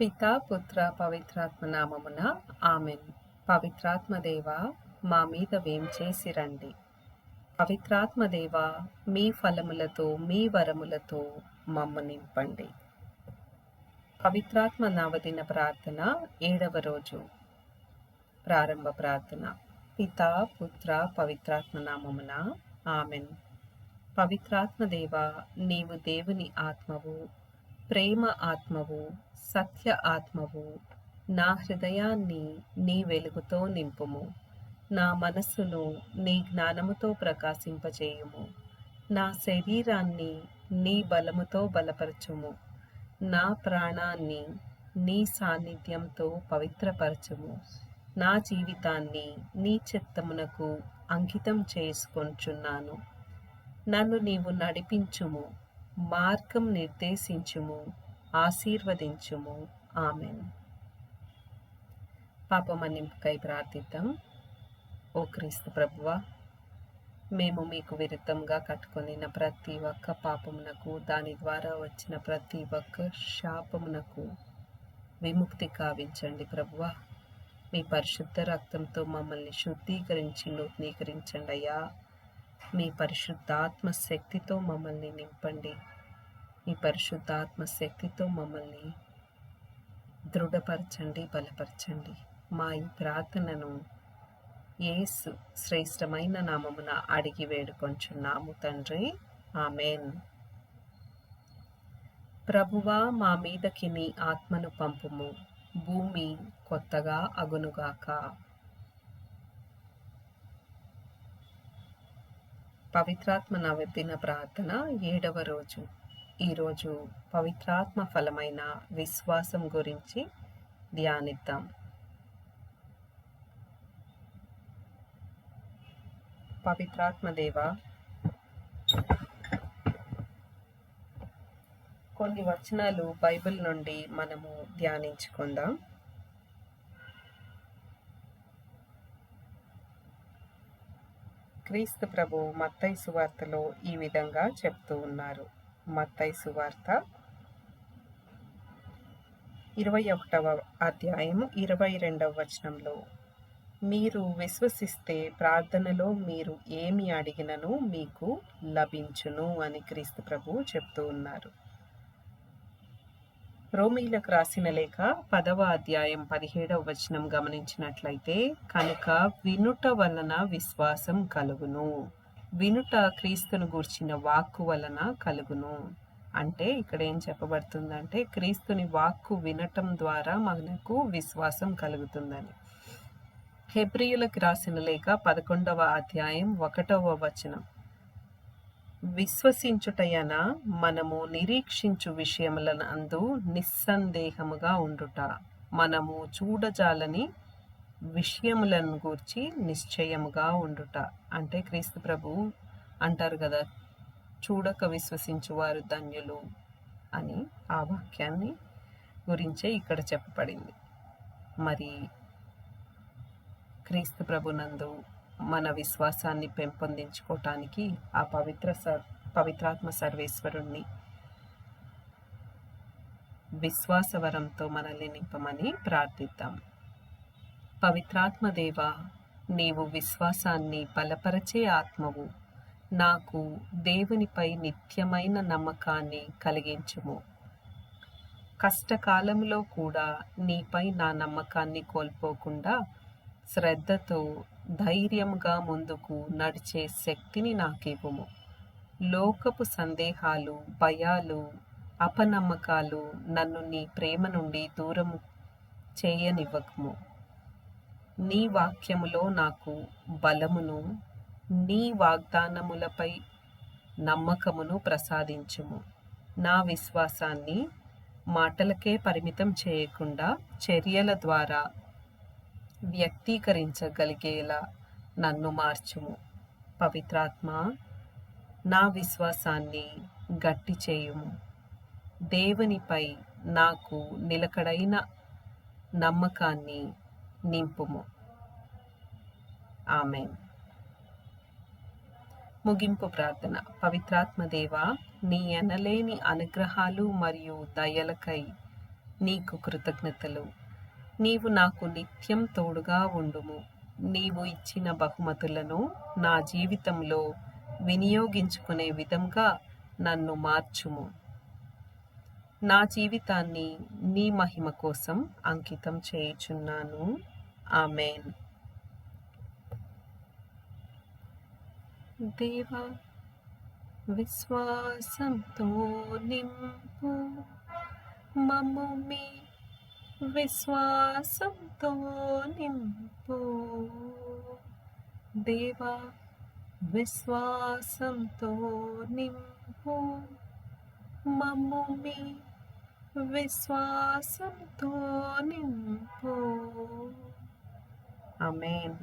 పిత పుత్ర పవిత్రాత్మ నామమున ఆమెన్. పవిత్రాత్మదేవ మా మీద వేం చేసి రండి. మీ ఫలములతో మీ వరములతో మమ్మ నింపండి. పవిత్రాత్మ నవదిన ప్రార్థన ఏడవ రోజు. ప్రారంభ ప్రార్థన. పిత పుత్ర పవిత్రాత్మ నామమున ఆమెన్. పవిత్రాత్మదేవ నీవు దేవుని ఆత్మవు ప్రేమ ఆత్మవు సత్య ఆత్మవు నా హృదయాన్ని నీ వెలుగుతో నింపుము. నా మనస్సును నీ జ్ఞానముతో ప్రకాశింపచేయుము. నా శరీరాన్ని నీ బలముతో బలపరచుము. నా ప్రాణాన్ని నీ సాన్నిధ్యంతో పవిత్రపరచుము. నా జీవితాన్ని నీ చిత్తమునకు అంకితం చేసుకొంచున్నాను. నన్ను నీవు నడిపించుము. మార్గం నిర్దేశించుము ఆశీర్వదించుము. ఆమెన్. పాపమన్నింపుకై ప్రార్థిద్దాం. ఓ క్రీస్తు ప్రభువ మేము మీకు విరుద్ధంగా కట్టుకొనిన ప్రతి ఒక్క పాపమునకు దాని ద్వారా వచ్చిన ప్రతి ఒక్క శాపమునకు విముక్తి కావించండి ప్రభువ. మీ పరిశుద్ధ రక్తంతో మమ్మల్ని శుద్ధీకరించి నూతనీకరించండి అయ్యా మీ పరిశుద్ధాత్మ శక్తితో మమ్మల్ని నింపండి. మీ పరిశుద్ధాత్మ శక్తితో మమ్మల్ని దృఢపరచండి బలపరచండి. మా ఈ ప్రార్థనను ఏసు శ్రేష్టమైన నామమున అడిగి వేడుకొంచున్నాము తండ్రి. ఆమెన్. ప్రభువా మా మీదకి నీ ఆత్మను పంపుము. భూమి కొత్తగా అగునుగాక. పవిత్రాత్మ నవదిన ప్రార్థన ఏడవ రోజు. ఈరోజు పవిత్రాత్మ ఫలమైన విశ్వాసం గురించి ధ్యానిద్దాం. పవిత్రాత్మ దేవ కొన్ని వచనాలు బైబిల్ నుండి మనము ధ్యానించుకుందాం. క్రీస్తు ప్రభు మత్తై సువార్తలో ఈ విధంగా చెప్తూ ఉన్నారు. మత్తై సువార్త ఇరవై ఒకటవ అధ్యాయం ఇరవై రెండవ వచనంలో మీరు విశ్వసిస్తే ప్రార్థనలో మీరు ఏమి అడిగినను మీకు లభించును అని క్రీస్తు ప్రభు చెప్తూ ఉన్నారు. రోమీలకు రాసిన లేఖ పదవ అధ్యాయం పదిహేడవ వచనం గమనించినట్లయితే కనుక వినుట వలన విశ్వాసం కలుగును. వినుట క్రీస్తును గూర్చిన వాక్కు వలన కలుగును. అంటే ఇక్కడ ఏం చెప్పబడుతుందంటే క్రీస్తుని వాక్కు వినటం ద్వారా మనకు విశ్వాసం కలుగుతుందని. హెబ్రియులకు రాసిన లేఖ పదకొండవ అధ్యాయం ఒకటవ వచనం. విశ్వసించుటయన మనము నిరీక్షించు విషయములనందు నిస్సందేహముగా ఉండుట. మనము చూడజాలని విషయములను గూర్చి నిశ్చయముగా ఉండుట. అంటే క్రీస్తు ప్రభు అంటారు కదా చూడక విశ్వసించు వారు ధన్యులు అని ఆ వాక్యాన్ని గురించే ఇక్కడ చెప్పబడింది. మరి క్రీస్తు ప్రభునందు మన విశ్వాసాన్ని పెంపొందించుకోవటానికి ఆ పవిత్ర సర్ పవిత్రాత్మ సర్వేశ్వరుణ్ణి విశ్వాసవరంతో మనల్ని నింపమని ప్రార్థిద్దాం. పవిత్రాత్మదేవ నీవు విశ్వాసాన్ని బలపరచే ఆత్మవు. నాకు దేవునిపై నిత్యమైన నమ్మకాన్ని కలిగించుము. కష్టకాలంలో కూడా నీపై నా నమ్మకాన్ని కోల్పోకుండా శ్రద్ధతో ధైర్యంగా ముందుకు నడిచే శక్తిని నాకివ్వము. లోకపు సందేహాలు భయాలు అపనమ్మకాలు నన్ను నీ ప్రేమ నుండి దూరం చేయనివ్వకము. నీ వాక్యములో నాకు బలమును నీ వాగ్దానములపై నమ్మకమును ప్రసాదించుము. నా విశ్వాసాన్ని మాటలకే పరిమితం చేయకుండా చర్యల ద్వారా వ్యక్తీకరించగలిగేలా నన్ను మార్చుము. పవిత్రాత్మ నా విశ్వాసాన్ని గట్టి చేయుము. దేవునిపై నాకు నిలకడైన నమ్మకాన్ని నింపుము. ఆమె ముగింపు ప్రార్థన. పవిత్రాత్మ దేవ నీ ఎనలేని అనుగ్రహాలు మరియు దయలకై నీకు కృతజ్ఞతలు. నీవు నాకు నిత్యం తోడుగా ఉండుము. నీవు ఇచ్చిన బహుమతులను నా జీవితంలో వినియోగించుకునే విధంగా నన్ను మార్చుము. నా జీవితాన్ని నీ మహిమ కోసం అంకితం చేయుచున్నాను. ఆమెన్. దేవా విశ్వాసంతో నింపు. మమ్ము మీ విశ్వాసంతో నింపు దేవా విశ్వాసంతో నింపు మమ్ము మీ విశ్వాసంతో నింపు అమేన్